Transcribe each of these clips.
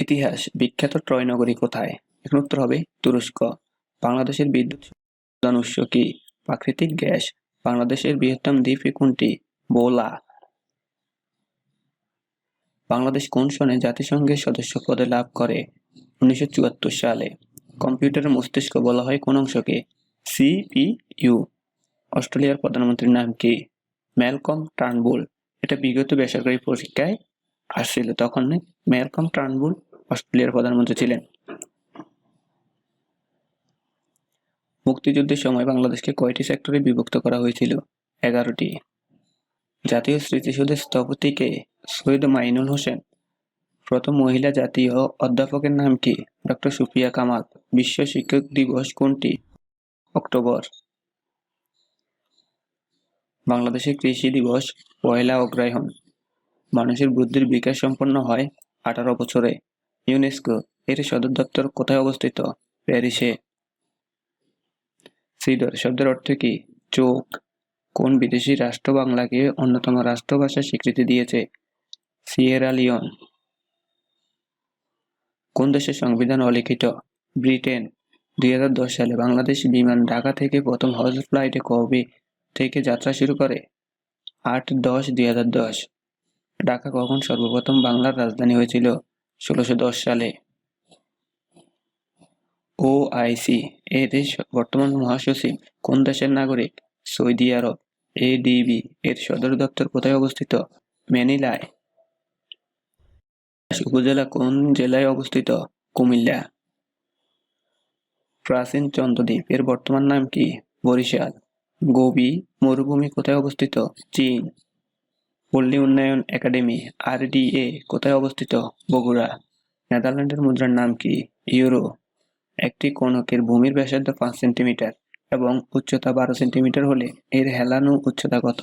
ইতিহাস বিখ্যাত ট্রয় নগরী কোথায়? এখানে উত্তর হবে তুরস্ক। বাংলাদেশের বিদ্যুৎ প্রধান উৎস কি? প্রাকৃতিক গ্যাস। বাংলাদেশের বৃহত্তম দ্বীপ কোনটি? বোলা। বাংলাদেশ কোন সনে জাতিসংঘের সদস্য পদে লাভ করে? উনিশশো চুয়াত্তর সালে। কম্পিউটারের মস্তিষ্ক বলা হয় কোন অংশকে? সিপিইউ অস্ট্রেলিয়ার প্রধানমন্ত্রীর নাম কি? Malcolm Turnbull. এটা বিগত বেসরকারি পরীক্ষায় আসছিল তখন ম্যালকম ট্রানবুল অস্ট্রেলিয়ার প্রধানমন্ত্রী ছিলেন। মুক্তিযুদ্ধের সময় বাংলাদেশকে কয়টি সেক্টরে বিভক্ত করা হয়েছিল? এগারোটি। জাতীয় স্মৃতিসৌধের স্থপতিকে সৈয়দ মাইনুল হোসেন, প্রথম মহিলা জাতীয় অধ্যাপকের নাম কি? ডক্টর সুফিয়া কামাল। বিশ্ব শিক্ষক দিবস কোনটি? অক্টোবর। বাংলাদেশের কৃষি দিবস পয়লা অগ্রহায়ণ। মানুষের বুদ্ধির বিকাশ সম্পন্ন হয় আঠারো বছরে। ইউনেস্কো, এর সদর দপ্তর কোথায় অবস্থিত? প্যারিসে। সিডর, শব্দের অর্থ কি? চোখ। কোন বিদেশি রাষ্ট্র বাংলাকে অন্যতম রাষ্ট্রভাষার স্বীকৃতি দিয়েছে? Sierra Leone. কোন দেশের সংবিধান অলিখিত? ব্রিটেন। দুই হাজার দশ সালে বাংলাদেশ বিমান ঢাকা থেকে প্রথম হজ ফ্লাইটে কবে থেকে যাত্রা শুরু করে। আট দশ দুই হাজার দশ। ঢাকা কখন সর্বপ্রথম বাংলার রাজধানী হয়েছিল? ষোলোশো দশ সালে। ও আইসি এর বর্তমান মহাসচিব। কোন দেশের নাগরিক? সৌদি আরব। এডিবি, এর সদর দপ্তর কোথায় অবস্থিত? ম্যানিলায়। উপজেলা কোন জেলায় অবস্থিত? কুমিল্লা। প্রাচীন চন্দ্রদ্বীপ, এর বর্তমান নাম কি? বরিশাল। গোবি, মরুভূমি কোথায় অবস্থিত? চীন। পল্লী উন্নয়ন একাডেমি, আরডিএ, কোথায় অবস্থিত? বগুড়া। নেদারল্যান্ডের মুদ্রার নাম কি? ইউরো। একটি কনকের ভূমির ব্যাসার্ধ পাঁচ সেন্টিমিটার এবং উচ্চতা বারো সেন্টিমিটার হলে এর হেলানো উচ্চতা কত?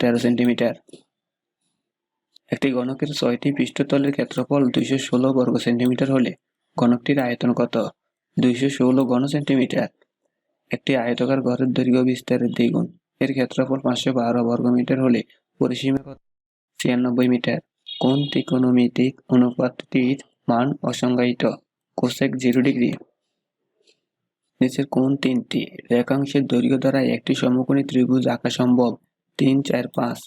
তেরো সেন্টিমিটার। একটি গণকের ছয়টি পৃষ্ঠতলের ক্ষেত্রফল দুইশো ষোলো বর্গ সেন্টিমিটার হলে গণকটির আয়তন কত? দুইশো ষোলো ঘন সেন্টিমিটার। একটি আয়তকার ঘরের দৈর্ঘ্য বিস্তারের দ্বিগুণ। এর ক্ষেত্রফল পাঁচশো বারো বর্গমিটার হলে পরিসীমা কত? ছিয়ানব্বই মিটার। কোন ত্রিকোণমিতিক অনুপাতটির মান অসংজ্ঞায়িত? Cosec zero degree. নিচের কোন তিনটি। রেখাংশের দৈর্ঘ্য দ্বারা একটি সমকোণী ত্রিভুজ আঁকা সম্ভব। তিন, চার, পাঁচ।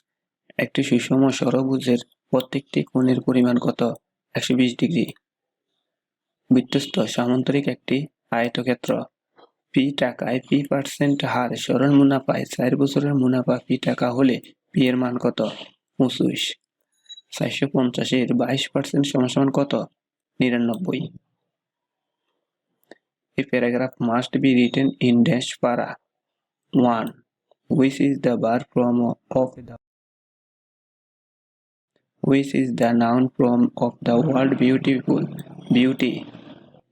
একটি সুষম ষড়ভুজের প্রত্যেকটি কোণের পরিমাণ কত? একশো বিশ ডিগ্রি। বৃত্তস্থ সামান্তরিক একটি আয়তক্ষেত্র। পি টাকায় পি পার্সেন্ট হার সরল মুনাফায় চার বছরের মুনাফা পি টাকা হলে পি এর মান কত? পঁচিশ চারশো পঞ্চাশের বাইশ পার্সেন্ট সমান কত নিরানব্বই A paragraph must be written in dash para. 1. Which is the verb form of the Which is the noun form of the word beautiful? Beauty.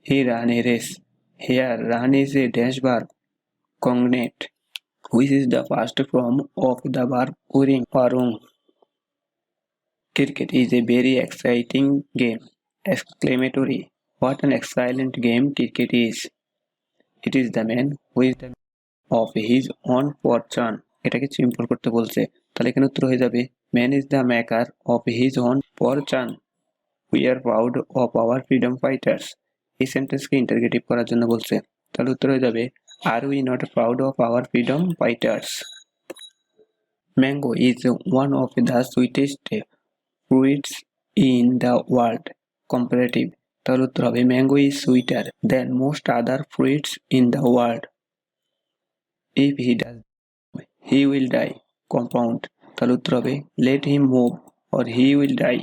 He ran a race. Here, run is a dash verb. Cognate. Which is the first form of the verb uring? Parung. Cricket is a very exciting game. Exclamatory. What an excellent game cricket is. It is the man who is the of his own fortune. এটাকে simple করতে বলছে তাহলে এখানে উত্তর হয়ে যাবে man is the maker of his own fortune we are proud of our freedom fighters এই সেন্টেন্সকে ইন্টারগেটিভ করার জন্য বলছে তাহলে উত্তর হয়ে যাবে are we not proud of our freedom fighters mango is one of the sweetest fruits in the world comparative তাহলে উত্তর হবে mango is sweeter than most other fruits in the world if he does he will die compound তাহলে উত্তর হবে let him move or he will die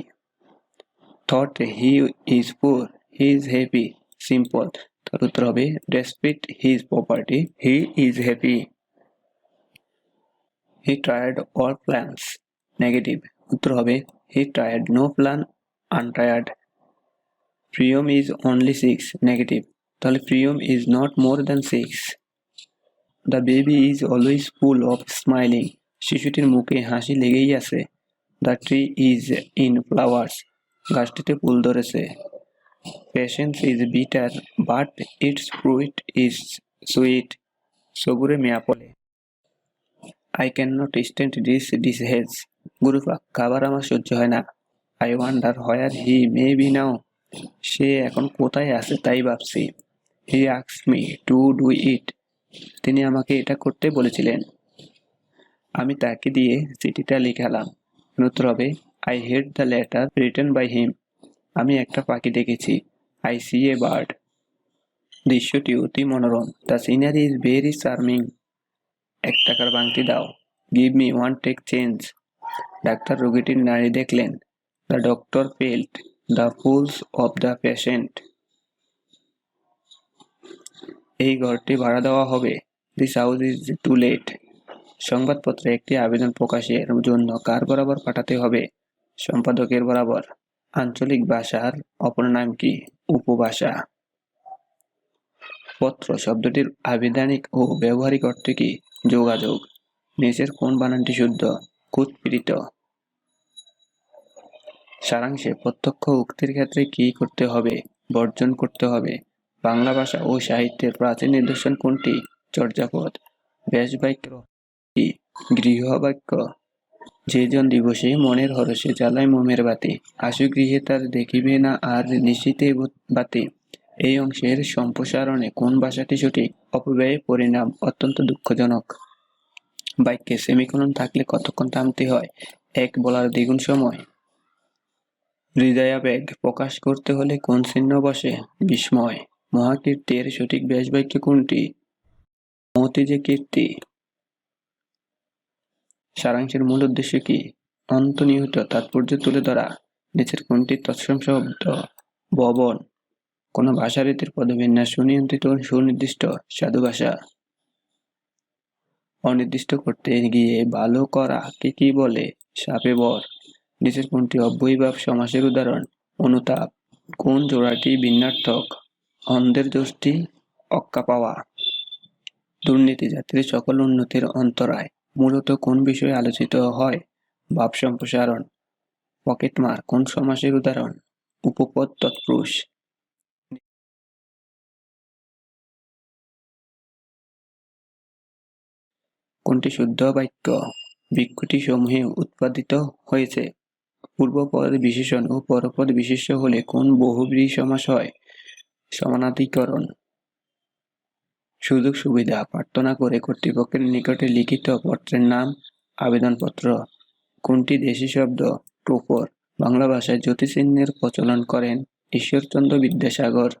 though he is poor he is happy simple তাহলে উত্তর হবে respect his property he is happy he tried all plans negative উত্তর হবে, he tried no plan untried Priyam is only six negative তাহলে Priyam is not more than six the baby is always full of smiling শিশুটির মুখে হাসি লেগেই আছে। The tree is in flowers গাছটিতে ফুল ধরেছে। Patience is bitter but its fruit is sweet সবুরে মেয়া পড়ে। I can not stand this dish has গুরুপা খাবার আমার সহ্য হয় না। I wonder where he may be now সে এখন কোথায় আছে তাই ভাবছি। হি আক্স মি টু ডু ইট তিনি আমাকে এটা করতে বলেছিলেন। আমি তাকে দিয়ে চিঠিটা লিখালাম। উত্তর হবে I had the letter written by him আমি একটা পাখি দেখেছি। আই সি এ বার্ড দৃশ্যটি অতি মনোরম। The scenery is very charming এক টাকার বাংতি দাও। Give me one taka change doctor রোগীটির নাড়ি দেখলেন। The doctor felt the pulse of the patient এই ঘরটি ভাড়া দেওয়া হবে। This house is to let সংবাদপত্রে একটি আবেদন প্রকাশের জন্য কার বরাবর পাঠাতে হবে? সম্পাদকের বরাবর। আঞ্চলিক ভাষার অপর নাম কি? উপভাষা। পত্র শব্দটির আবিধানিক ও ব্যবহারিক অর্থ কি? যোগাযোগ। নিচের কোন বানানটি শুদ্ধ? কুৎপীড়িত সারাংশে প্রত্যক্ষ উক্তির ক্ষেত্রে কি করতে হবে? বর্জন করতে হবে। বাংলা ভাষা ও সাহিত্যের প্রাচীন নিদর্শন কোনটি? চর্যাপদ। ব্যাস বাক্য কি? গৃহবাক্য। যে জন দিবসে মনের হরসে জ্বালায় মোমের বাতি, আশু গৃহে তার দেখিবে না আর নিশীতে বাতি। এই অংশের সম্প্রসারণে কোন ভাষাটি সঠিক অপব্যয়ের পরিণাম অত্যন্ত দুঃখজনক। বাক্যে সেমিকোলন থাকলে কতক্ষণ থামতে হয়? এক, বলার দ্বিগুণ সময়। হৃদয়াবেগ প্রকাশ করতে হলে কোন চিহ্ন বসে? বিস্ময়। মহাকীর্তির সঠিক ব্যাস বাক্য কোনটি? মহতি যে কীর্তি। সারাংশের মূল উদ্দেশ্য কি? অন্তর্নিহিত তাৎপর্য তুলে ধরা। নিচের কোনটি তৎসম শব্দ? ভবন। কোন ভাষারীতির পদবিন্যাস সুনিয়ন্ত্রিত সুনির্দিষ্ট সাধু ভাষা। অনির্দিষ্ট করতে গিয়ে ভালো করা কে কি বলে? সাপে বর। নিচের কোনটি অব্যয়ীভাব সমাসের উদাহরণ? অনুতাপ। কোন জোড়াটি ভিন্নার্থক অন্ধের দোষটি অক্কা পাওয়া। দুর্নীতি জাতির সকল উন্নতির অন্তরায়। মূলত কোন বিষয়ে আলোচিত হয়? ভাব সম্প্রসারণ। পকেটমার কোন সমাসের উদাহরণ? উপপদ তৎপুরুষ। কোনটি শুদ্ধ বাক্য? বৃক্ষটি সমূহে উৎপাদিত হয়েছে। পূর্বপদ বিশেষণ ও পরপদ বিশেষ্য হলে কোন বহুব্রী সমাস হয়? সমানাধিকরণ। সুযোগ সুবিধা, প্রার্থনা করে কর্তৃপক্ষের নিকটে লিখিত পত্রের নাম, আবেদনপত্র, কোনটি দেশি শব্দ, টোপর, বাংলা ভাষায় জ্যোতিচিহ্নের প্রচলন করেন, ঈশ্বরচন্দ্র বিদ্যাসাগর।